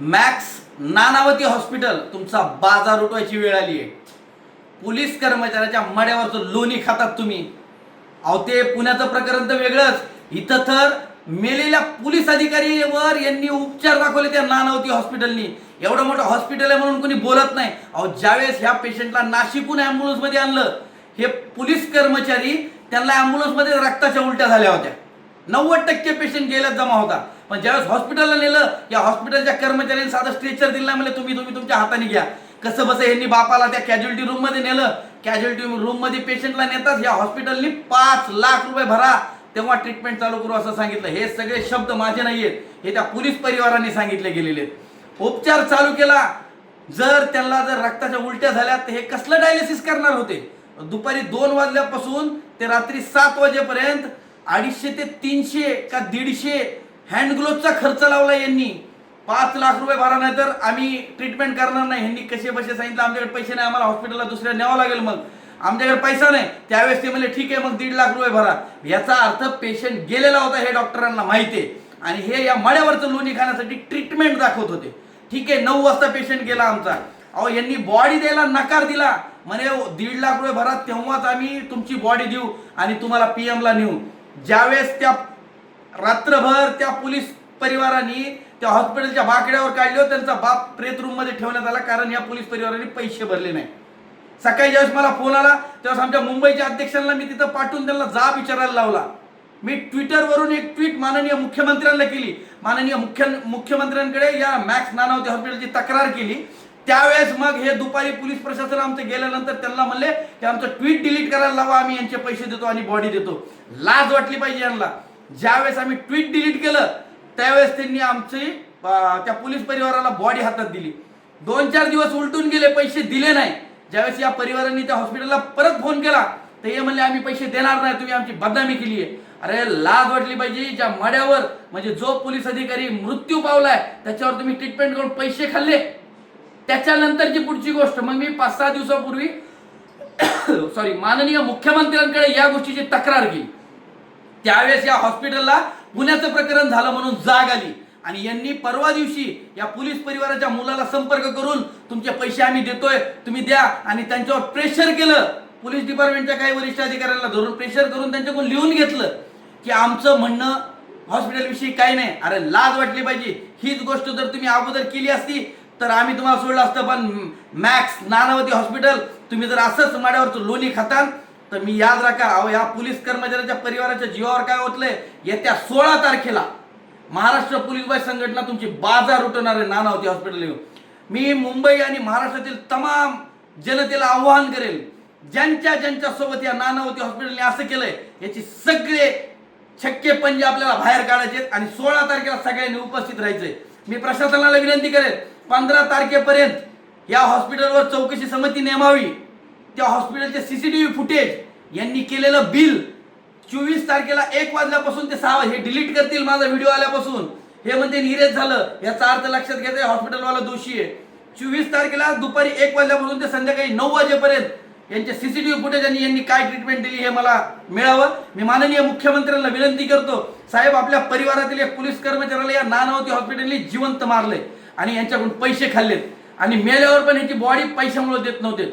Max Nanavati hospital तुमचा बाजार उठवायची वेळ आली आहे. पोलीस कर्मचाऱ्याच्या मड्यावरचं लोणी खातात तुम्ही. अहो ते पुण्याचं प्रकरण तर वेगळंच. इथं तर मेलेल्या पोलीस अधिकारीवर यांनी उपचार दाखवले त्या नानावती हॉस्पिटलनी. एवढं मोठं हॉस्पिटल आहे म्हणून कोणी बोलत नाही. अहो ज्यावेळेस ह्या पेशंटला नाशिकहून ॲम्ब्युलन्समध्ये आणलं हे पोलीस कर्मचारी त्यांना ॲम्ब्युलन्समध्ये रक्ताच्या उलट्या झाल्या होत्या. नव्वद टक्के पेशंट गेल्यात जमा होता. पण ज्यावेळेस हॉस्पिटलला नेलं या हॉस्पिटलच्या कर्मचाऱ्यांनी साधं स्ट्रेचर दिला म्हणजे तुम्ही तुम्ही तुमच्या हाताने घ्या. कसं बसं यांनी बापाला त्या कॅज्युअलिटी रूममध्ये नेलं. कॅज्युअलिटी रूममध्ये पेशंटला नेतात या हॉस्पिटलनी पाच लाख रुपये भरा. तेव्हा ट्रीटमेंट चालू करू असं सांगितलं. हे सगळे शब्द माझे नाहीयेत हे त्या पोलीस परिवारांनी सांगितले गेलेले आहेत. उपचार चालू केला. जर त्यांना जर रक्ताच्या उलट्या झाल्या तर हे कसलं डायलिसिस करणार होते? दुपारी दोन वाजल्यापासून ते रात्री सात वाजेपर्यंत अडीचशे ते तीनशे का दीडशे हँड ग्लोव्हचा खर्च लावला यांनी. पाच लाख रुपये भरा नाही तर आम्ही ट्रीटमेंट करणार नाही. ह्यांनी कसे बसे सांगितलं? आमच्याकडे पैसे नाही. आम्हाला हॉस्पिटलला दुसऱ्या न्यावं लागेल मग. आमच्याकडे पैसा नाही. त्यावेळेस ते म्हणजे ठीक आहे मग दीड लाख रुपये भरा. याचा अर्थ पेशंट गेलेला होता हे डॉक्टरांना माहिती आहे. आणि हे या मळ्यावरचं लोणी खाण्यासाठी ट्रीटमेंट दाखवत होते. ठीक आहे नऊ वाजता पेशंट गेला आमचा. अहो यांनी बॉडी द्यायला नकार दिला. म्हणे दीड लाख रुपये भरा तेव्हाच आम्ही तुमची बॉडी देऊ आणि तुम्हाला पी एमला नेऊ. ज्यावेळेस त्या रात्रभर त्या पोलीस परिवारांनी त्या हॉस्पिटलच्या बाकड्यावर काढले त्यांचा बाप प्रेत रूममध्ये ठेवण्यात आला कारण या पोलीस परिवाराने पैसे भरले नाही. सकाळी ज्यावेळेस मला फोन आला त्यावेळेस आमच्या मुंबईच्या अध्यक्षांना मी तिथं पाठवून त्यांना जा विचारायला लावला. मी ट्विटरवरून एक ट्विट माननीय मुख्यमंत्र्यांना केली. माननीय मुख्य मुख्यमंत्र्यांकडे या मॅक्स नानावती हॉस्पिटलची तक्रार केली. त्यावेळेस मग हे दुपारी पोलीस प्रशासन आमचं गेल्यानंतर त्यांना म्हणले की आमचं ट्विट डिलीट करायला लावा आम्ही यांचे पैसे देतो आणि बॉडी देतो. लाज वाटली पाहिजे यांना. ज्यावेळेस आम्ही ट्विट डिलीट केलं त्यावेळेस त्यांनी आमची त्या पोलीस परिवाराला बॉडी हातात दिली. दोन चार दिवस उलटून गेले पैसे दिले नाही. ज्यावेळेस या परिवारांनी त्या हॉस्पिटलला परत फोन केला तर हे म्हणले आम्ही पैसे देणार नाही तुम्ही आमची बदनामी केली आहे. अरे लाज वाटली पाहिजे ज्या मड्यावर म्हणजे जो पोलीस अधिकारी मृत्यू पावलाय त्याच्यावर तुम्ही ट्रीटमेंट करून पैसे खाल्ले. त्याच्यानंतरची पुढची गोष्ट मग मी पाच सहा दिवसापूर्वी सॉरी माननीय मुख्यमंत्र्यांकडे या गोष्टीची तक्रार केली. त्यावेळेस या हॉस्पिटलला पुण्याचं प्रकरण झालं म्हणून जाग आली. आणि यांनी परवा दिवशी या पोलीस परिवाराच्या मुलाला संपर्क करून तुमचे पैसे आम्ही देतोय तुम्ही द्या. आणि त्यांच्यावर प्रेशर केलं. पोलीस डिपार्टमेंटच्या काही वरिष्ठ अधिकाऱ्यांना धरून प्रेशर करून त्यांच्याकडून लिहून घेतलं की आमचं म्हणणं हॉस्पिटल विषयी काही नाही. अरे लाज वाटली पाहिजे. हीच गोष्ट जर तुम्ही अगोदर केली असती तर आम्ही तुम्हाला सोडलं असतं. पण मॅक्स नानावती हॉस्पिटल तुम्ही जर असंच माड्यावरचं लोणी खाताल तर मी याद राखा अहो या पोलीस कर्मचाऱ्याच्या परिवाराच्या जीवावर काय होतलंय येत्या सोळा तारखेला महाराष्ट्र पोलीस बाय संघटना तुमची बाजार उठवणार आहे नानावती हॉस्पिटल येऊन. मी मुंबई आणि महाराष्ट्रातील तमाम जनतेला आव्हान करेल ज्यांच्या ज्यांच्या सोबत या नानावती हॉस्पिटलने असं केलंय याची सगळे छक्के पंजे आपल्याला बाहेर काढायचे आहेत आणि सोळा तारखेला सगळ्यांनी उपस्थित राहायचंय. मी प्रशासनाला विनंती करेन पंधरा तारखेपर्यंत या हॉस्पिटलवर चौकशी समिती नेमावी. त्या हॉस्पिटलचे सीसीटीव्ही फुटेज यांनी केलेलं बिल चोवीस तारखेला एक वाजल्यापासून ते सहा हे डिलीट करतील माझा व्हिडिओ आल्यापासून. हे म्हणते निरेज झालं. याचा अर्थ लक्षात घ्यायचा हॉस्पिटलवाला दोषी आहे. चोवीस तारखेला दुपारी एक वाजल्यापासून ते संध्याकाळी नऊ वाजेपर्यंत यांचे सीसीटीव्ही फुटेज आणि यांनी काय ट्रीटमेंट दिली हे मला मिळावं? मी माननीय मुख्यमंत्र्यांना विनंती करतो. साहेब आपल्या परिवारातील एक पोलीस कर्मचाऱ्याला या नानावती हॉस्पिटलने जिवंत मारले आणि यांच्याकडून पैसे खाल्लेत. आणि मेल्यावर पण यांची बॉडी पैशामुळे देत नव्हते.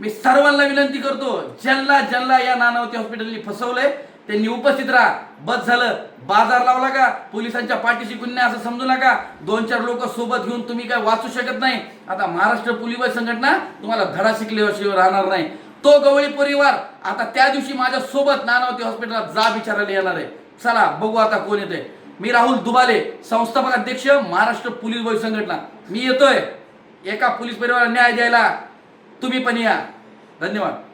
मी सर्वांना विनंती करतो ज्यांना ज्यांना या नानावती हॉस्पिटलनी फसवलंय. त्यांनी उपस्थित राहा. बस झालं. बाजार लावला का? पोलिसांच्या पाठीशी गुन्हे असं समजू नका. दोन चार लोक सोबत घेऊन तुम्ही काय वाचू शकत नाही. आता महाराष्ट्र पोलीस संघटना तुम्हाला धडा शिकल्याशिवाय राहणार नाही. तो गवळी परिवार आता त्या दिवशी माझ्या सोबत नानावती हॉस्पिटलला जा विचारायला येणार आहे. चला बघू आता कोण येते मी राहुल दुबाले संस्थापक अध्यक्ष महाराष्ट्र पोलीस बळी संघटना. मी येतोय. एका पोलीस परिवाराला न्याय द्यायला. तुम्ही पण या. धन्यवाद.